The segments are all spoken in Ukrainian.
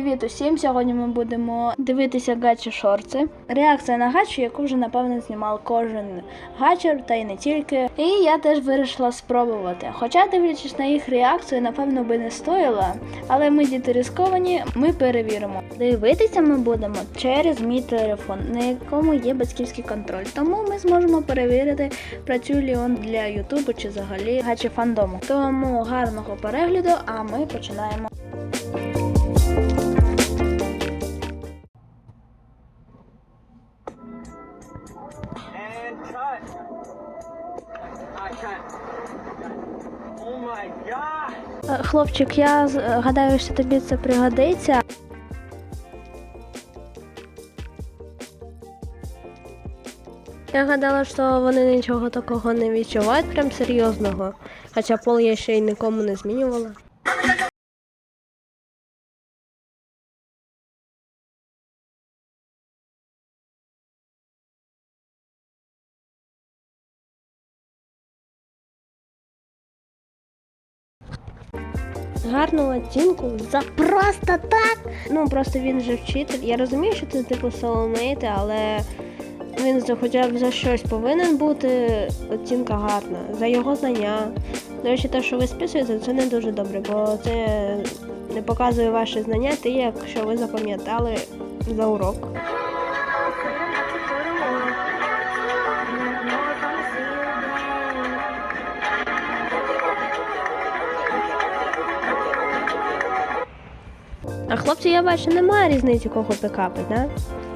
Привіт усім! Сьогодні ми будемо дивитися гачі шорти. Реакція на гачі, яку вже напевно знімав кожен гачер, та й не тільки. І я теж вирішила спробувати. Хоча, дивлячись на їх реакцію, напевно би не стоїла. Але ми діти рисковані, ми перевіримо. Дивитися ми будемо через мій телефон, на якому є батьківський контроль. Тому ми зможемо перевірити, працює ли він для Ютубу чи взагалі гачі фандому. Тому гарного перегляду, а ми починаємо. And cut. I cut. Oh my god! Хлопчик, я е, гадаю, що тобі це пригодиться. Я гадала, що вони нічого такого не відчувають, прям серйозного. Хоча пол я ще й нікому не змінювала. Гарну оцінку за просто так. Ну просто він же вчитель. Я розумію, що це типу соломейти, але він за хоча б за щось повинен бути оцінка гарна. За його знання. До речі, те, що ви списуєте, це не дуже добре, бо це не показує ваші знання, те, якщо ви запам'ятали за урок. А хлопці, я бачу, немає різниці, кого пікапи, да?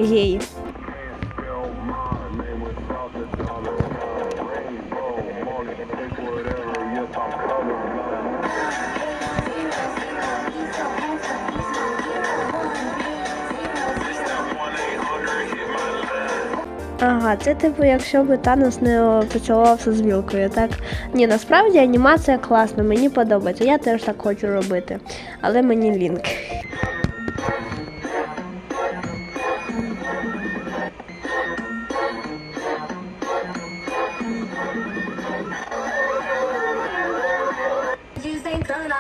Геїв. Ага, це типу, якщо би Танос не поцілувався з вілкою, так? Ні, насправді анімація класна, мені подобається. Я теж так хочу робити. Але мені лінк.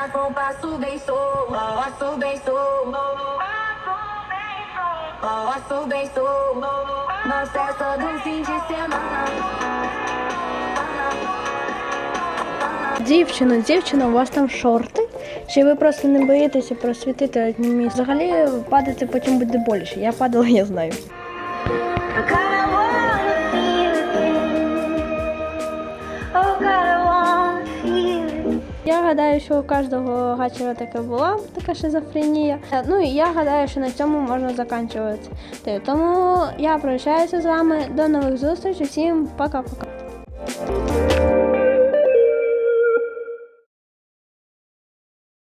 Desencana com passo bem sou, passo bem sou, passo bem sou, na festa do fim de semana. Дівчино, дівчино, у вас там шорти? Чи ви просто не боїтеся просвітити одні місце? Взагалі падати потім буде боляче. Я падала, я знаю. I гадаю, що у кожного гачера таке була, така шизофренія. Е, Ну і я гадаю, що на цьому можна закінчувати. Тому я прощаюся з вами. До нових зустрічей. Всім пока-пока.